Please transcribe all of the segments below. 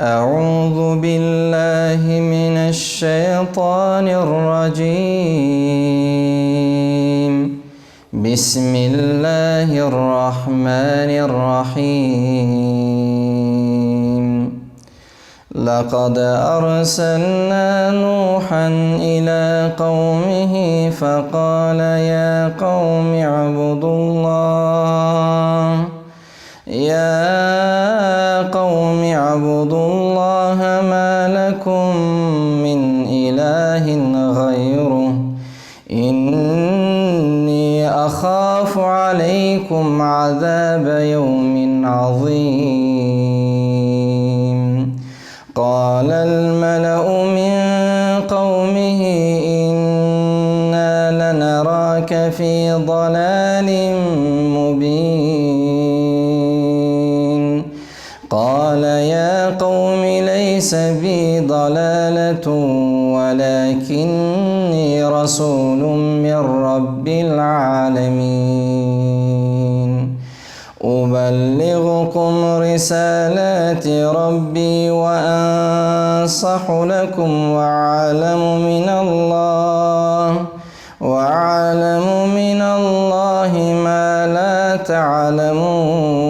أعوذ بالله من الشيطان الرجيم. بسم الله الرحمن الرحيم. لقد أرسلنا نوحا إلى قومه فقال يا قوم اعبدوا الله قوم اعبدوا الله ما لكم من إله غيره. إني أخاف عليكم عذاب يوم عظيم. رسول من رب العالمين. أبلغكم رسالات ربي وأنصح لكم وأعلم من الله وأعلم من الله ما لا تعلمون.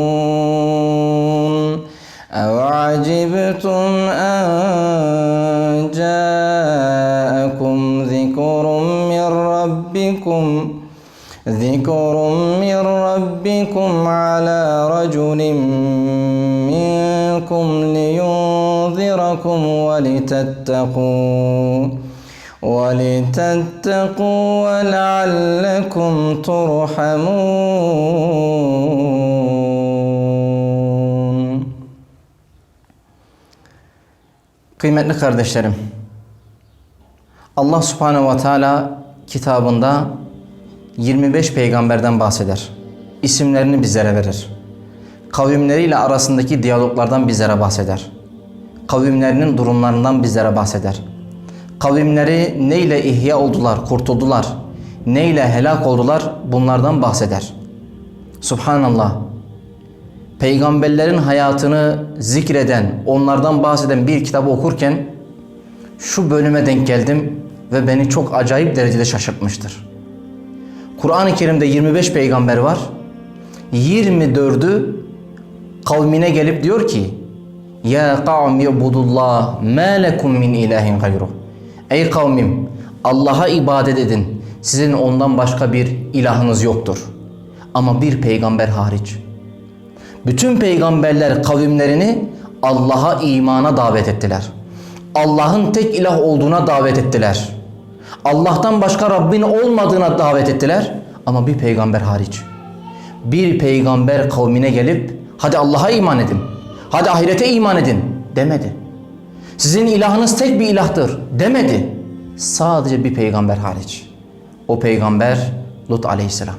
ذكر من ربكم على رجل منكم لينذركم ولتتقوا ولتتقوا ولعلكم ترحمون. Kardeşlerim, Allah subhanehu ve teala kitabında 25 peygamberden bahseder. İsimlerini bizlere verir. Kavimleriyle arasındaki diyaloglardan bizlere bahseder. Kavimlerinin durumlarından bizlere bahseder. Kavimleri neyle ihya oldular, kurtuldular, neyle helak oldular bunlardan bahseder. Subhanallah. Peygamberlerin hayatını zikreden, onlardan bahseden bir kitabı okurken şu bölüme denk geldim ve beni çok acayip derecede şaşırtmıştır. Kur'an-ı Kerim'de 25 peygamber var. 24'ü kavmine gelip diyor ki Ya kavmi ibudullah ma lekum min ilahin gayruh. Ey kavmim Allah'a ibadet edin. Sizin ondan başka bir ilahınız yoktur. Ama bir peygamber hariç. Bütün peygamberler kavimlerini Allah'a imana davet ettiler. Allah'ın tek ilah olduğuna davet ettiler. Allah'tan başka Rabbin olmadığına davet ettiler ama bir peygamber hariç. Bir peygamber kavmine gelip hadi Allah'a iman edin. Hadi ahirete iman edin demedi. Sizin ilahınız tek bir ilahtır demedi. Sadece bir peygamber hariç. O peygamber Lut aleyhisselam.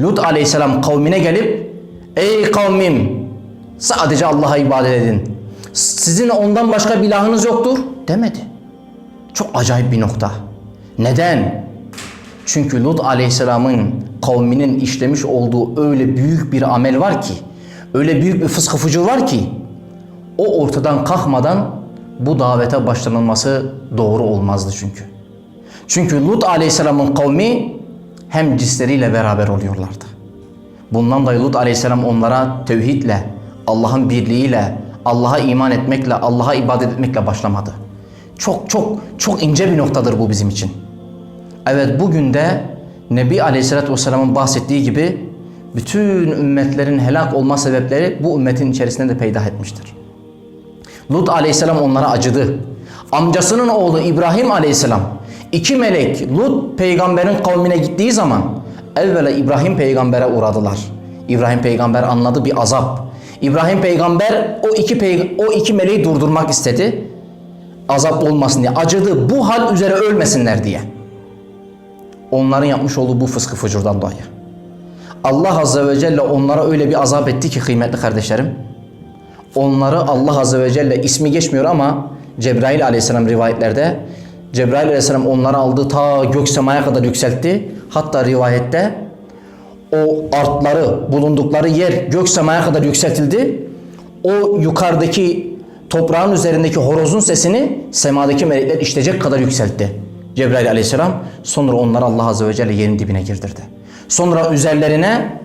Lut aleyhisselam kavmine gelip ey kavmim sadece Allah'a ibadet edin. Sizin ondan başka bir ilahınız yoktur demedi. Çok acayip bir nokta. Neden? Çünkü Lut aleyhisselamın kavminin işlemiş olduğu öyle büyük bir amel var ki, öyle büyük bir fıskı fucur var ki, o ortadan kalkmadan bu davete başlanılması doğru olmazdı çünkü. Çünkü Lut aleyhisselamın kavmi hem cisleriyle beraber oluyorlardı. Bundan dolayı Lut aleyhisselam onlara tevhidle, Allah'ın birliğiyle, Allah'a iman etmekle, Allah'a ibadet etmekle başlamadı. Çok çok çok ince bir noktadır bu bizim için. Evet bugün de Nebi Aleyhisselatü Vesselam'ın bahsettiği gibi bütün ümmetlerin helak olma sebepleri bu ümmetin içerisinde de peydah etmiştir. Lut Aleyhisselam onlara acıdı. Amcasının oğlu İbrahim Aleyhisselam iki melek Lut peygamberin kavmine gittiği zaman evvela İbrahim peygambere uğradılar. İbrahim peygamber anladı bir azap. İbrahim peygamber o iki peyg- o iki meleği durdurmak istedi. Azap olmasın diye acıdı. Bu hal üzere ölmesinler diye. Onların yapmış olduğu bu fıskı fucurdan dolayı. Allah Azze ve Celle onlara öyle bir azap etti ki kıymetli kardeşlerim. Onları Allah Azze ve Celle ismi geçmiyor ama Cebrail Aleyhisselam rivayetlerde Cebrail Aleyhisselam onları aldı ta gök semaya kadar yükseltti. Hatta rivayette o artları bulundukları yer gök semaya kadar yükseltildi. O yukarıdaki toprağın üzerindeki horozun sesini semadaki melekler işitecek kadar yükseltti. Cebrail aleyhisselam sonra onları Allah azze ve celle yerin dibine girdirdi. Sonra üzerlerine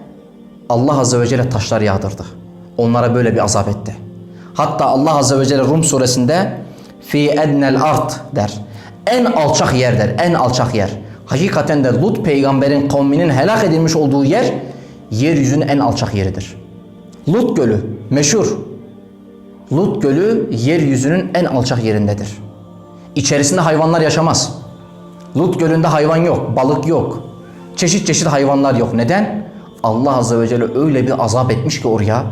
Allah azze ve celle taşlar yağdırdı. Onlara böyle bir azap etti. Hatta Allah azze ve celle Rum suresinde fi ednel art der. En alçak yer der. En alçak yer. Hakikaten de Lut peygamberin kavminin helak edilmiş olduğu yer yeryüzünün en alçak yeridir. Lut Gölü meşhur. Lut Gölü yeryüzünün en alçak yerindedir. İçerisinde hayvanlar yaşamaz. Lut Gölü'nde hayvan yok, balık yok. Çeşit çeşit hayvanlar yok. Neden? Allah Azze ve Celle öyle bir azap etmiş ki oraya.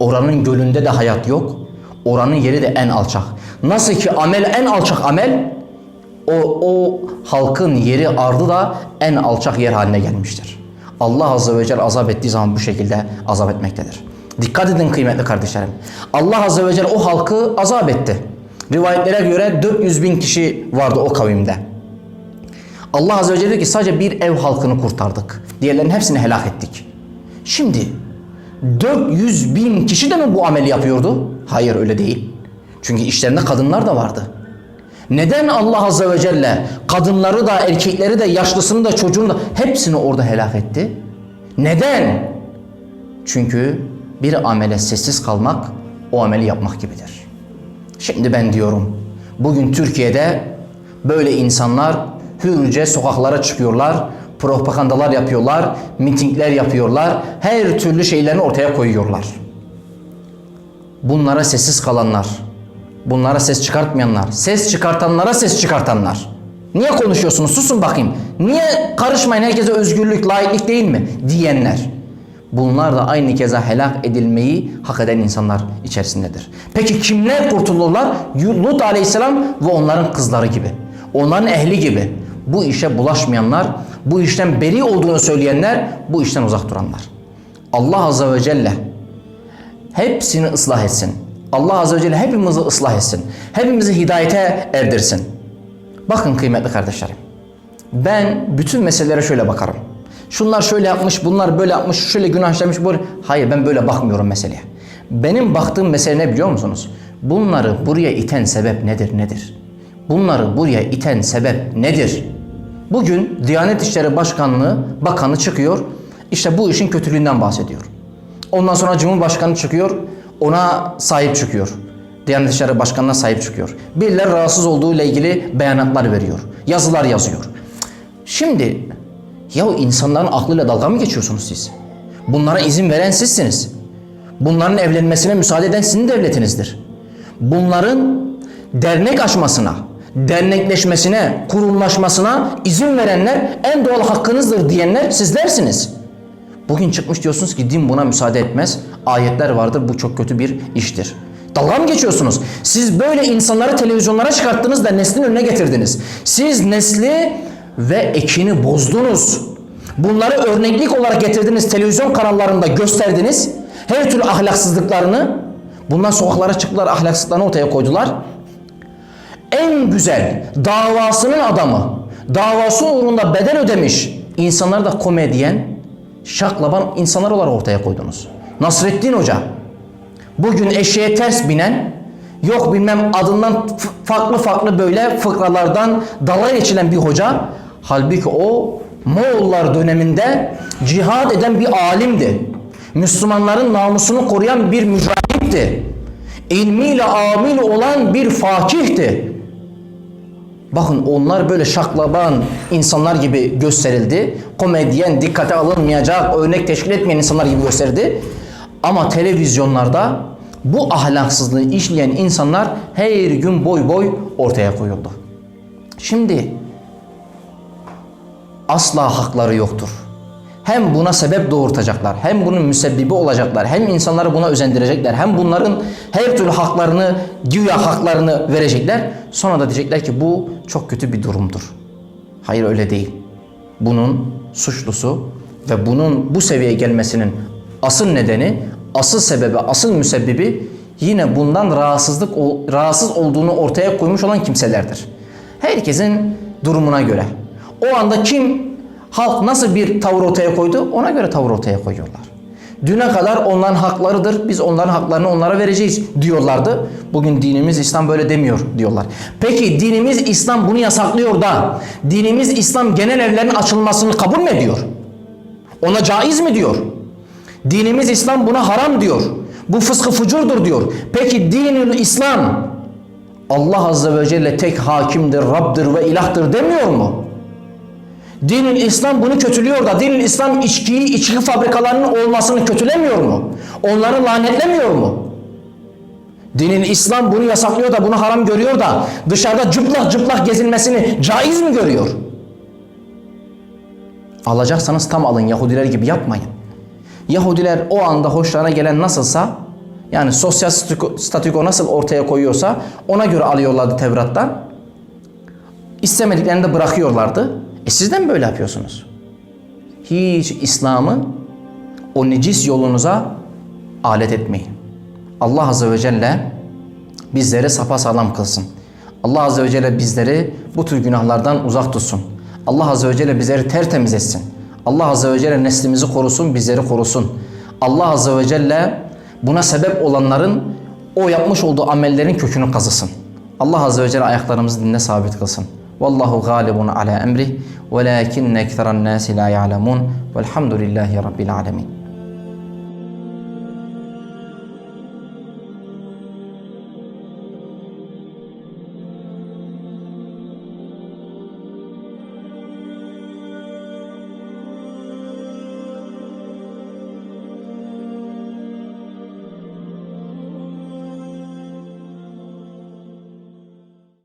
Oranın gölünde de hayat yok. Oranın yeri de en alçak. Nasıl ki amel en alçak amel, o, o halkın yeri ardı da en alçak yer haline gelmiştir. Allah Azze ve Celle azap ettiği zaman bu şekilde azap etmektedir. Dikkat edin kıymetli kardeşlerim. Allah Azze ve Celle o halkı azap etti. Rivayetlere göre 400 bin kişi vardı o kavimde. Allah Azze ve Celle dedi ki sadece bir ev halkını kurtardık. Diğerlerinin hepsini helak ettik. Şimdi 400 bin kişi de mi bu ameli yapıyordu? Hayır öyle değil. Çünkü işlerinde kadınlar da vardı. Neden Allah Azze ve Celle kadınları da erkekleri de yaşlısını da çocuğunu da hepsini orada helak etti? Neden? Çünkü bir amele sessiz kalmak o ameli yapmak gibidir. Şimdi ben diyorum bugün Türkiye'de böyle insanlar hürce sokaklara çıkıyorlar, propagandalar yapıyorlar, mitingler yapıyorlar, her türlü şeylerini ortaya koyuyorlar. Bunlara sessiz kalanlar, bunlara ses çıkartmayanlar, ses çıkartanlara ses çıkartanlar. Niye konuşuyorsunuz? Susun bakayım. Niye karışmayın herkese özgürlük, laiklik değil mi? Diyenler. Bunlar da aynı keza helak edilmeyi hak eden insanlar içerisindedir. Peki kimler kurtulurlar? Lut aleyhisselam ve onların kızları gibi. Onların ehli gibi. Bu işe bulaşmayanlar, bu işten beri olduğunu söyleyenler, bu işten uzak duranlar. Allah azze ve celle hepsini ıslah etsin. Allah azze ve celle hepimizi ıslah etsin. Hepimizi hidayete erdirsin. Bakın kıymetli kardeşlerim. Ben bütün meselelere şöyle bakarım. Şunlar şöyle yapmış, bunlar böyle yapmış, şöyle günah işlemiş, böyle. Hayır ben böyle bakmıyorum meseleye. Benim baktığım mesele ne biliyor musunuz? Bunları buraya iten sebep nedir, nedir? Bunları buraya iten sebep nedir? Bugün Diyanet İşleri Başkanlığı Bakanı çıkıyor, işte bu işin kötülüğünden bahsediyor. Ondan sonra Cumhurbaşkanı çıkıyor, ona sahip çıkıyor. Diyanet İşleri Başkanı'na sahip çıkıyor. Birileri rahatsız olduğu ile ilgili beyanatlar veriyor. Yazılar yazıyor. Şimdi ya insanların aklıyla dalga mı geçiyorsunuz siz? Bunlara izin veren sizsiniz. Bunların evlenmesine müsaade eden sizin devletinizdir. Bunların dernek açmasına, dernekleşmesine, kurumlaşmasına izin verenler en doğal hakkınızdır diyenler sizlersiniz. Bugün çıkmış diyorsunuz ki din buna müsaade etmez. Ayetler vardır bu çok kötü bir iştir. Dalga mı geçiyorsunuz? Siz böyle insanları televizyonlara çıkarttınız da neslin önüne getirdiniz. Siz nesli ve ekini bozdunuz. Bunları örneklik olarak getirdiniz televizyon kanallarında gösterdiniz. Her türlü ahlaksızlıklarını bundan sokaklara çıktılar ahlaksızlıklarını ortaya koydular. En güzel davasının adamı, davası uğrunda bedel ödemiş insanları da komedyen, şaklaban insanlar olarak ortaya koydunuz. Nasrettin Hoca, bugün eşeğe ters binen, yok bilmem adından farklı farklı böyle fıkralardan dalay geçilen bir hoca, halbuki o Moğollar döneminde cihad eden bir alimdi. Müslümanların namusunu koruyan bir mücahitti. İlmiyle amil olan bir fakihti. Bakın onlar böyle şaklaban insanlar gibi gösterildi. Komedyen, dikkate alınmayacak, örnek teşkil etmeyen insanlar gibi gösterildi. Ama televizyonlarda bu ahlaksızlığı işleyen insanlar her gün boy boy ortaya koyuldu. Şimdi asla hakları yoktur. Hem buna sebep doğurtacaklar, hem bunun müsebbibi olacaklar, hem insanları buna özendirecekler, hem bunların her türlü haklarını, güya haklarını verecekler. Sonra da diyecekler ki bu çok kötü bir durumdur. Hayır öyle değil. Bunun suçlusu ve bunun bu seviyeye gelmesinin asıl nedeni, asıl sebebi, asıl müsebbibi yine bundan rahatsızlık rahatsız olduğunu ortaya koymuş olan kimselerdir. Herkesin durumuna göre. O anda kim halk nasıl bir tavır ortaya koydu ona göre tavır ortaya koyuyorlar. Düne kadar onların haklarıdır. Biz onların haklarını onlara vereceğiz diyorlardı. Bugün dinimiz İslam böyle demiyor diyorlar. Peki dinimiz İslam bunu yasaklıyor da dinimiz İslam genel evlerin açılmasını kabul mü ediyor? Ona caiz mi diyor? Dinimiz İslam buna haram diyor. Bu fıskı fucurdur diyor. Peki dinül İslam Allah Azze ve Celle tek hakimdir, Rabbdir ve ilahtır demiyor mu? Dinül İslam bunu kötülüyor da dinül İslam içkiyi, içki fabrikalarının olmasını kötülemiyor mu? Onları lanetlemiyor mu? Dinül İslam bunu yasaklıyor da bunu haram görüyor da dışarıda cıplak cıplak gezilmesini caiz mi görüyor? Alacaksanız tam alın Yahudiler gibi yapmayın. Yahudiler o anda hoşlarına gelen nasılsa yani sosyal statüko nasıl ortaya koyuyorsa ona göre alıyorlardı Tevrat'tan. İstemediklerini de bırakıyorlardı. E siz de mi böyle yapıyorsunuz? Hiç İslam'ı o necis yolunuza alet etmeyin. Allah Azze ve Celle bizleri sapasağlam kılsın. Allah Azze ve Celle bizleri bu tür günahlardan uzak tutsun. Allah Azze ve Celle bizleri tertemiz etsin. Allah Azze ve Celle neslimizi korusun, bizleri korusun. Allah Azze ve Celle buna sebep olanların o yapmış olduğu amellerin kökünü kazısın. Allah Azze ve Celle ayaklarımızı dinle sabit kılsın. والله غالب على أمره ولكن أكثر الناس لا يعلمون والحمد لله رب العالمين.